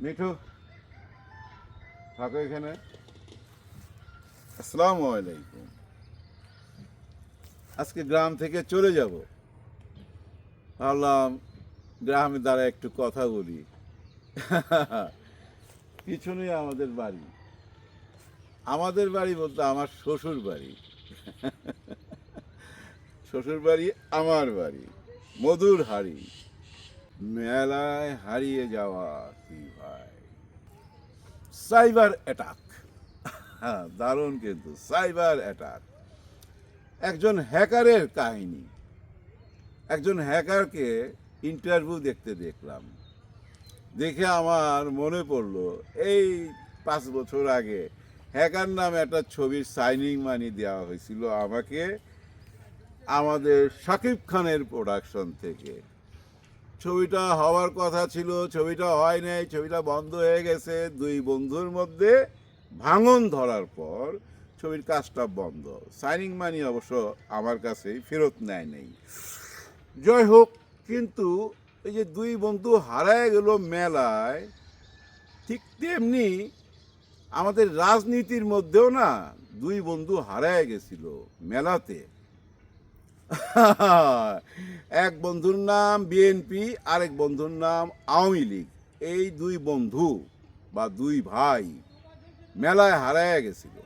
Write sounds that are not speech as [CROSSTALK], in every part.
মিঠু। থাকো এখানে। আসসালামু আলাইকুম। আজকে গ্রাম থেকে চলে যাব। ভাবলাম গ্রামের দ্বারা একটু কথা বলি। [LAUGHS] পিছনেই আমাদের বাড়ি। আমাদের বাড়ি বলতে আমার শ্বশুর বাড়ি। [LAUGHS] শ্বশুর বাড়ি, আমার বাড়ি। মধুর হাড়ি মেলায় হারিয়ে যাওয়া কি ভাই? Cyber attack. হ্যাঁ দারুণ কিন্তু, সাইবার অ্যাটাক। একজন হ্যাকারের কাহিনী। একজন হ্যাকারকে ইন্টারভিউ দেখতে দেখলাম। দেখে আমার মনে পড়ল, এই পাঁচ বছর আগে হ্যাকার নামে একটা ছবির সাইনিং মানি দেওয়া হয়েছিল আমাকে, আমাদের শাকিব খানের প্রোডাকশন থেকে। ছবিটা হওয়ার কথা ছিল, ছবিটা হয় নাই, ছবিটা বন্ধ হয়ে গেছে। দুই বন্ধুর মধ্যে ভাঙন ধরার পর ছবির কাজটা বন্ধ। সাইনিং মানি অবশ্য আমার কাছে ফেরত নেয় নেই। জয় হোক, কিন্তু এই যে দুই বন্ধু হারায় গেল মেলায়, ঠিক তেমনি আমাদের রাজনীতির মধ্যেও না দুই বন্ধু হারায় গেছিল মেলাতে। [LAUGHS] এক বন্ধুর নাম বিএনপি আরেক বন্ধুর নাম আওয়ামী লীগ। এই দুই বন্ধু বা দুই ভাই মেলায় হারায় গেছিল।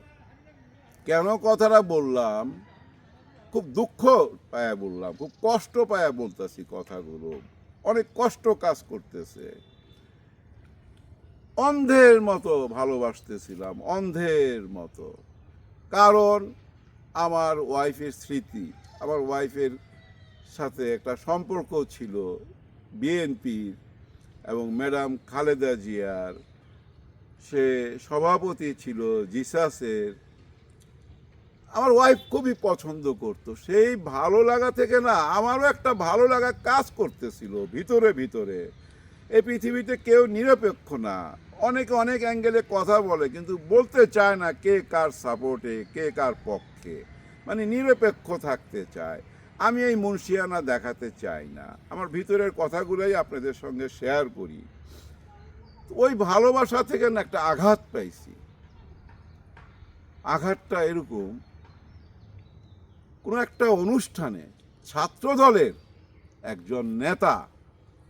কেন কথাটা বললাম? খুব দুঃখ পায়া বললাম, খুব কষ্ট পায়া বলতেছি কথাগুলো। অনেক কষ্ট কাজ করতেছে। অন্ধের মতো ভালোবাসতেছিলাম, অন্ধের মতো। কারণ আমার ওয়াইফের স্মৃতি, আমার ওয়াইফের সাথে একটা সম্পর্ক ছিল বিএনপির এবং ম্যাডাম খালেদা জিয়ার। সে সভাপতি ছিল জিসাসের। আমার ওয়াইফ খুবই পছন্দ করত। সেই ভালো লাগা থেকে না আমারও একটা ভালো লাগা কাজ করতেছিল ভিতরে ভিতরে। এই পৃথিবীতে কেউ নিরপেক্ষ না। অনেকে অনেক অ্যাঙ্গেলে কথা বলে, কিন্তু বলতে চায় না কে কার সাপোর্টে কে কার পক্ষে। মানে নিরপেক্ষ থাকতে চায়। আমি এই মুন্সিয়ানা দেখাতে চাই না। আমার ভিতরের কথাগুলোই আপনাদের সঙ্গে শেয়ার করি। ওই ভালোবাসা থেকে না একটা আঘাত পাইছি। আঘাতটা এরকম, কোনো একটা অনুষ্ঠানে ছাত্র দলের একজন নেতা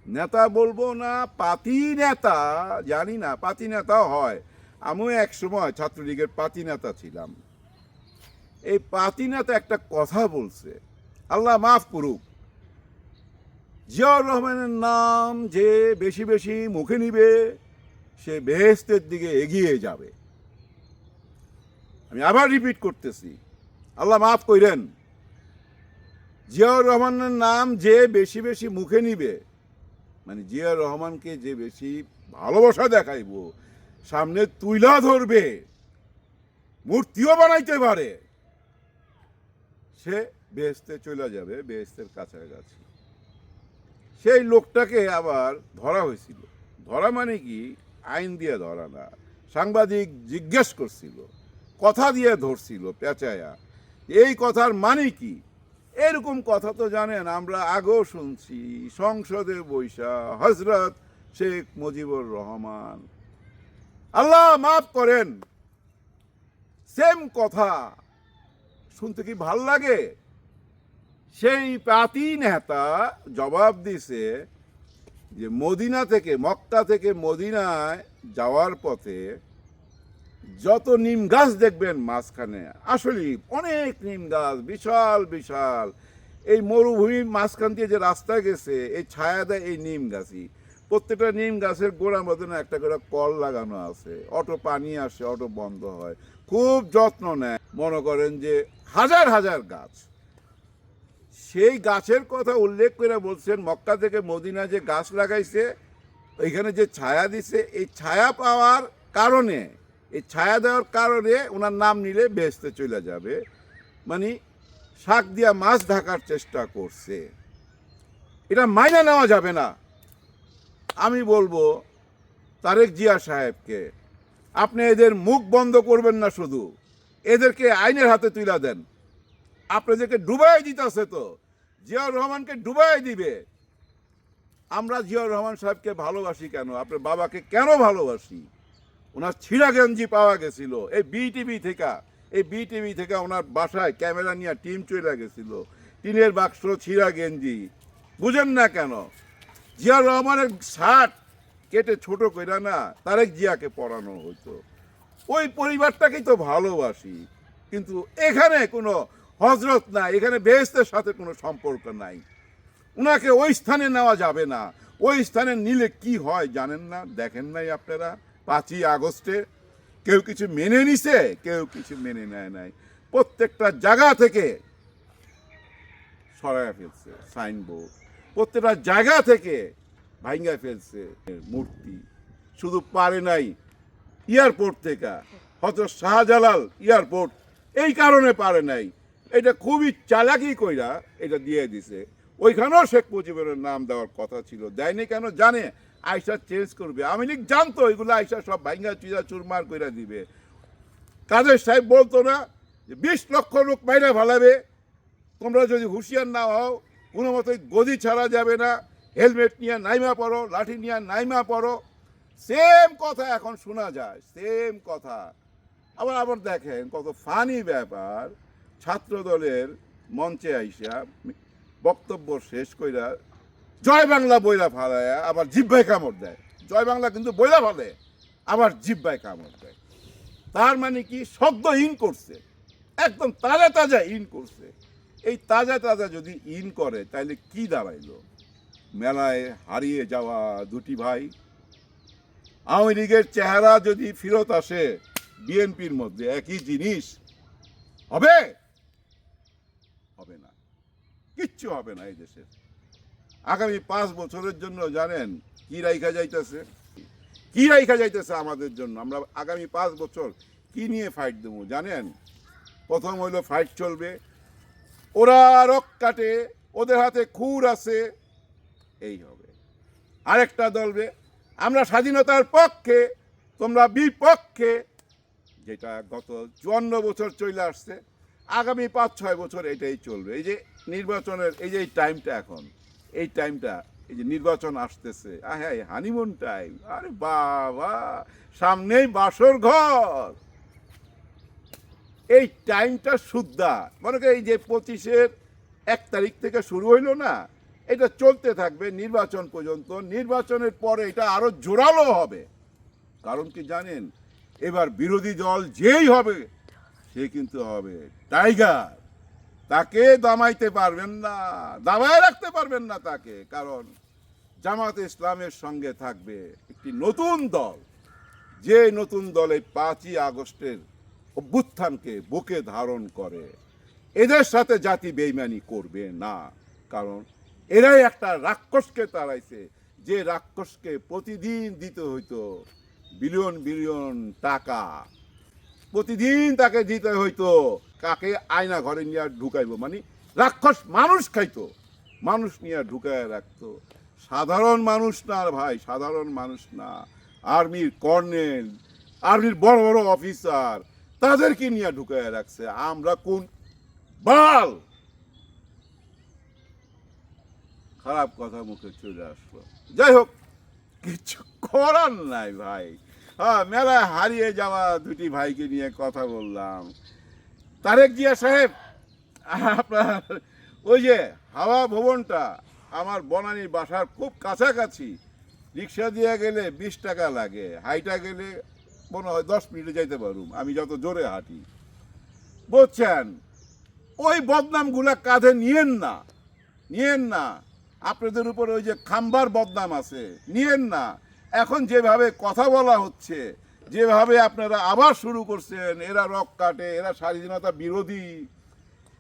নেতা বলব না, পাতি নেতা, জানি না, পাতি নেতাও হয়। আমিও এক সময় ছাত্রলীগের পাতি নেতা ছিলাম। এই পাতিনা তো একটা কথা বলছে। আল্লাহ মাফ করুক। জিয়াউর রহমানের নাম যে বেশি বেশি মুখে নিবে, সে বেহেস্তের দিকে এগিয়ে যাবে। আমি আবার রিপিট করতেছি। আল্লাহ মাফ কইরেন। জিয়াউর রহমানের নাম যে বেশি বেশি মুখে নিবে মানে জিয়াউর রহমানকে যে বেশি ভালোবাসা দেখাইব, সামনে তুইলা ধরবে, মূর্তিও বানাইতে পারে। সে বেহেস্তে চলে যাবে, বেহেস্তের কাছাকাছি। সেই লোকটাকে আবার ধরা হয়েছিল। ধরা মানে কি? আইন দিয়ে ধরা না। সাংবাদিক জিজ্ঞেস করছিল, কথা দিয়ে ধরছিল পেঁচায়া। এই কথার মানে কি? এরকম কথা তো জানেন, আমরা আগেও শুনছি, সংসদে বৈশা হজরত শেখ মুজিবুর রহমান। আল্লাহ মাফ করেন, সেম কথা শুনতে কি ভালো লাগে? সেই পাতি নেতা জবাব দিছে যে মদিনা থেকে, মক্কা থেকে মদিনায় যাওয়ার পথে যত নিম গাছ দেখবেন মাঝখানে আসলে অনেক নিম গাছ, বিশাল বিশাল। এই মরুভূমির মাঝখান দিয়ে যে রাস্তা গেছে, এই ছায়া দেয় এই নিম গাছই। প্রত্যেকটা নিম গাছের গোড়ার মধ্যে না একটা করে কল লাগানো আছে। অটো পানি আসে, অটো বন্ধ হয়। খুব যত্ন নেয়। মনে করেন যে হাজার হাজার গাছ। সেই গাছের কথা উল্লেখ করে বলছেন, মক্কা থেকে মদিনা যে গাছ লাগাইছে, ওইখানে যে ছায়া দিছে, এই ছায়া পাওয়ার কারণে, এই ছায়া দেওয়ার কারণে ওনার নাম নিলে বেহেস্তে চলে যাবে। মানে শাক দিয়া মাছ ঢাকার চেষ্টা করছে। এটা মাইনা নেওয়া যাবে না। আমি বলব তারেক জিয়া সাহেবকে, আপনি এদের মুখ বন্ধ করবেন না শুধু, এদেরকে আইনের হাতে তুলে দেন। আপনাদেরকে ডুবাই দিতেছে তো, জিয়াউর রহমানকে ডুবাই দিবে। আমরা জিয়াউর রহমান সাহেবকে ভালোবাসি কেন? আপনার বাবাকে কেন ভালোবাসি? ওনার ছিঁড়া গেঞ্জি পাওয়া গেছিল। এই বিটিভি থেকে, এই বিটিভি থেকে ওনার বাসায় ক্যামেরা নিয়ে টিম চলে গেছিল। টিনের বাক্স, ছিঁড়া গেঞ্জি। বুঝেন না কেন? জিয়াউর রহমানের শার্ট কেটে ছোট কইরা না তারেক জিয়াকে পড়ানো হতো ওই পরিবারটাকেই তো ভালোবাসি, কিন্তু এখানে কোনো হজরত নাই, এখানে বেহেস্তের সাথে কোনো সম্পর্ক নাই। ওনাকে ওই স্থানে নেওয়া যাবে না। ওই স্থানে নিলে কি হয় জানেন না? দেখেন নাই আপনারা? পাঁচই আগস্টে কেউ কিছু মেনে নিছে, কেউ কিছু মেনে নেয় নাই। প্রত্যেকটা জায়গা থেকে সরায় ফেলছে, সাইনবোর্ড। প্রত্যেকটা জায়গা থেকে ভাঙ্গা ফেলছে মূর্তি। শুধু পারে নাই, এয়ারপোর্ট থেকে। হয়তো শাহজালাল এয়ারপোর্ট, এই কারণে পারে নাই। এটা খুবই চালাকি কইরা এটা দিয়ে দিছে। ওইখানেও শেখ মুজিবের নাম দেওয়ার কথা ছিল। দেয়নি কেন জানে? আয়সা চেঞ্জ করবে। আমি লীগ জানতো, এগুলো আয়সা সব ভাঙ্গা চুরা চুরমার কইরা দিবে। কাদের সাহেব বলতো না যে, বিশ লক্ষ লোক বাইরে ভালাবে তোমরা যদি হুঁশিয়ার না হও কোনো মতোই গদি ছাড়া যাবে না, হেলমেট নিয়ে নাইমা পড়ো লাঠি নিয়ে নাইমা পড়ো সেম কথা এখন শোনা যায়, সেম কথা। আবার আবার দেখেন কত ফানি ব্যাপার ছাত্র দলের মঞ্চে আইসা বক্তব্য শেষ কইরা জয় বাংলা বইলা ফালায় আবার জিব্বায় কামড় দেয়। জয় বাংলা কিন্তু বইলা ফালে, আবার জিব্বায় কামড় দেয়। তার মানে কি, শব্দ ইন করছে, একদম তাজা তাজা ইন করছে। এই তাজা তাজা যদি ইন করে তাহলে কি দাঁড়াইলো? মেলায় হারিয়ে যাওয়া দুটি ভাই। আওয়ামী লীগের চেহারা যদি ফেরত আসে, বিএনপির মধ্যে একই জিনিস হবে? হবে না। কিচ্ছু হবে না এই দেশের। আগামী পাঁচ বছরের জন্য জানেন কি রাইখা যাইতেছে? কি রাইখা যাইতেছে আমাদের জন্য? আমরা আগামী পাঁচ বছর কি নিয়ে ফাইট দেবো জানেন? প্রথম হইল ফাইট চলবে। ওরা রক কাটে, ওদের হাতে খুর আছে। এই হবে। আরেকটা দলবে আমরা স্বাধীনতার পক্ষে, তোমরা বিপক্ষে, যেটা গত চুয়ান্ন বছর চলে আসছে, আগামী পাঁচ, ছয় বছর এটাই চলবে। এই যে নির্বাচনের, এই যে টাইমটা এখন, এই টাইমটা এই যে নির্বাচন আসতেছে হ্যাঁ হানিমুন টাইম আরে বাবা, সামনেই বাসর ঘর। এই টাইমটা সুদ্ধা মনে করি এই যে পঁচিশের এক তারিখ থেকে শুরু হইল না, এটা চলতে থাকবে নির্বাচন পর্যন্ত। নির্বাচনের পরে এটা আরও জোরালো হবে। কারণ কি জানেন, এবার বিরোধী দল যেই হবে, সে কিন্তু হবে টাইগার। তাকে দামাইতে পারবেন না, দামায় রাখতে পারবেন না তাকে, কারণ জামাত ইসলামের সঙ্গে থাকবে একটি নতুন দল। যে নতুন দলে পাঁচই আগস্টের অভ্যুত্থানকে বুকে ধারণ করে। এদের সাথে জাতি বেইমানি করবে না, কারণ এরাই একটা রাক্ষসকে তাড়াইছে। যে রাক্ষসকে প্রতিদিন দিতে হইতো বিলিয়ন বিলিয়ন টাকা, প্রতিদিন তাকে দিতে হইতো কাকে আয়না ঘরে নিয়ে ঢুকাইবো। মানে রাক্ষস মানুষ খাইতো, মানুষ নিয়ে ঢুকায় রাখতো। সাধারণ মানুষ না ভাই, সাধারণ মানুষ না। আর্মির কর্নেল, আর্মির বড় বড় অফিসার তাদেরকে নিয়ে ঢুকায় রাখছে। আমরা কোন বাল? খারাপ কথা মুখে চলে আসলো। যাই হোক, কিছু করার নাই ভাই। হ্যাঁ মেলায় হারিয়ে যাওয়া দুটি ভাইকে নিয়ে কথা বললাম। তারেক জিয়া সাহেব, আপনার ওই যে হাওয়া ভবনটা আমার বনানীর বাসার খুব কাছাকাছি, রিক্সা দিয়ে গেলে বিশ টাকা লাগে, হাইটা গেলে মনে হয় দশ মিনিটে যাইতে পারুম। আমি যত জোরে হাঁটি। বুঝছেন? ওই বদনামগুলা কাঁধে নিয়েন না। নিয়েন না। আপনাদের উপর ওই যে খাম্বার বদনাম আছে, নিয়েন না। এখন যেভাবে কথা বলা হচ্ছে, যেভাবে আপনারা আবার শুরু করছেন, এরা রক কাটে, এরা স্বাধীনতা বিরোধী,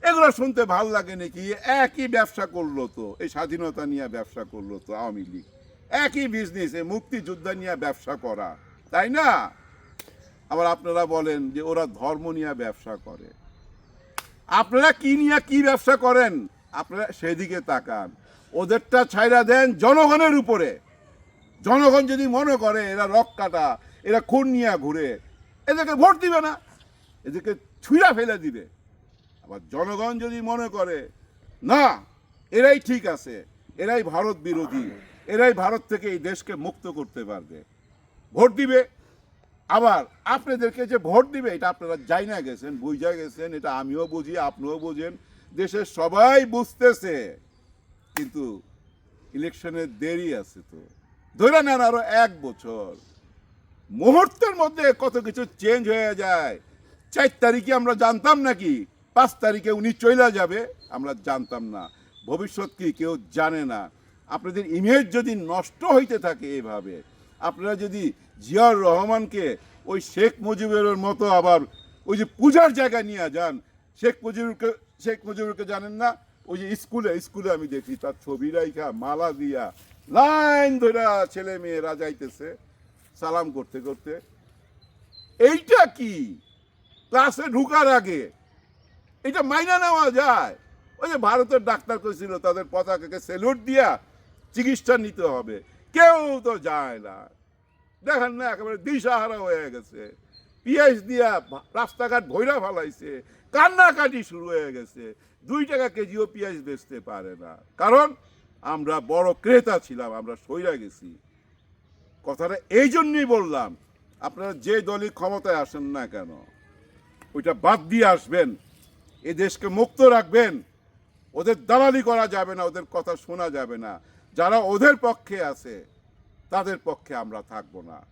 এগুলো শুনতে ভালো লাগে নাকি? একই ব্যবসা করল তো, এই স্বাধীনতা নিয়ে ব্যবসা করল তো আওয়ামী লীগ। একই বিজনেসে মুক্তিযোদ্ধা নিয়ে ব্যবসা করা, তাই না? আবার আপনারা বলেন যে ওরা ধর্ম নিয়ে ব্যবসা করে। আপনারা কি নিয়ে কি ব্যবসা করেন? আপনারা সেদিকে তাকান। ওদেরটা ছাইরা দেন জনগণের উপরে। জনগণ যদি মনে করে এরা রক কাটা, এরা খুন নিয়ে ঘুরে, এদেরকে ভোট দিবে না। এদেরকে ছুঁড়া ফেলে দিবে। আবার জনগণ যদি মনে করে, না, এরাই ঠিক আছে, এরাই ভারত বিরোধী, এরাই ভারত থেকে এই দেশকে মুক্ত করতে পারবে। ভোট দিবে। আবার আপনাদেরকে যে ভোট দিবে, এটা আপনারা যাই না গেছেন, বুঝা গেছেন, এটা আমিও বুঝি, আপনিও বুঝেন। দেশের সবাই বুঝতেছে, কিন্তু ইলেকশনের দেরি আছে তো। ধরে নেন আরও এক বছর। মুহূর্তের মধ্যে কত কিছু চেঞ্জ হয়ে যায়। চার তারিখে আমরা জানতাম নাকি, পাঁচ তারিখে উনি চলে যাবে, আমরা জানতাম না। ভবিষ্যৎ কি কেউ জানে না। আপনাদের ইমেজ যদি নষ্ট হইতে থাকে এভাবে আপনারা যদি জিয়াউর রহমানকে ওই শেখ মুজিবের মতো আবার ওই যে পূজার জায়গায় নিয়ে যান, শেখ মুজিবুরকে শেখ মুজিবুরকে জানেন না? ওই যে স্কুলে স্কুলে আমি দেখি তার ছবি রাইখা, মালা দিয়া লাইন ধরা ছেলে মেয়েরা যাইতেছে সালাম করতে করতে। এইটা কি? ক্লাসে ঢুকার আগে এটা মাইনা নেওয়া যায়। ওই যে ভারতের ডাক্তার কইছিল, তাদের পতাকাকে সেলুট দিয়া চিকিৎসা নিতে হবে। কেউ তো যায় না। দেখেন না, একেবারে দিশাহারা হয়ে গেছে। পিএইচ দিয়া রাস্তাঘাট ভৈরা ফালাইছে, কান্নাকাটি শুরু হয়ে গেছে। দুই টাকা কেজিও পেঁয়াজ বেচতে পারে না। কারণ আমরা বড় ক্রেতা ছিলাম, আমরা সইরা গেছি। কথাটা এই জন্যই বললাম, আপনারা যে দলই ক্ষমতায় আসেন না কেন, ওইটা বাদ দিয়ে আসবেন। এ দেশকে মুক্ত রাখবেন। ওদের দালালি করা যাবে না, ওদের কথা শোনা যাবে না। যারা ওদের পক্ষে আছে, তাদের পক্ষে আমরা থাকব না।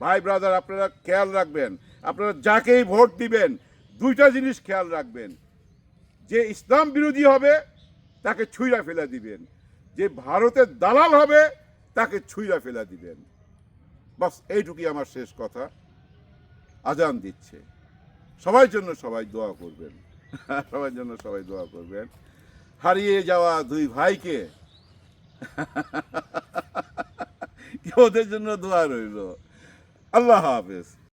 ভাই ব্রাদার আপনারা খেয়াল রাখবেন, আপনারা যাকেই ভোট দিবেন, দুইটা জিনিস খেয়াল রাখবেন। যে ইসলাম বিরোধী হবে, তাকে ছুঁড়া ফেলে দিবেন। যে ভারতের দালাল হবে, তাকে ছুঁড়া ফেলে দিবেন। বাস, এইটুকুই আমার শেষ কথা। আজান দিচ্ছে। সবার জন্য সবাই দোয়া করবেন। [LAUGHS] সবার জন্য সবাই দোয়া করবেন। হারিয়ে যাওয়া দুই ভাইকে ওদের জন্য দোয়া রইল আল্লাহ হাফেজ